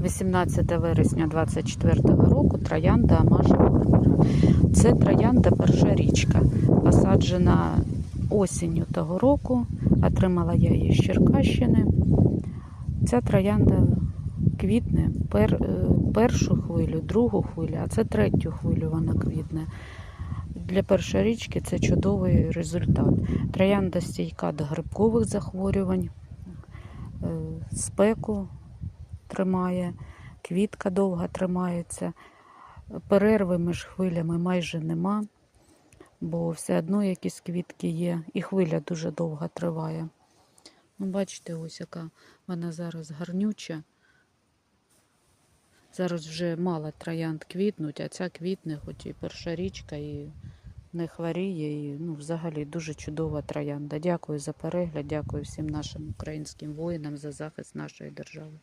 18 вересня 24 року троянда Амажа Барбара. Це троянда перша річка, посаджена осінню того року. Отримала я її з Черкащини. Ця троянда квітне пер, е, першу хвилю, другу хвилю, а це третю хвилю вона квітне. Для першої річки це чудовий результат. Троянда стійка до грибкових захворювань, е, спеку тримає, квітка довго тримається, перерви між хвилями майже нема, бо все одно якісь квітки є, і хвиля дуже довго триває. Ну, бачите, ось яка вона зараз гарнюча. Зараз вже мало троянд квітнуть, а ця квітне, хоч і перша річка, і не хворіє, і ну, взагалі дуже чудова троянда. Дякую за перегляд, дякую всім нашим українським воїнам за захист нашої держави.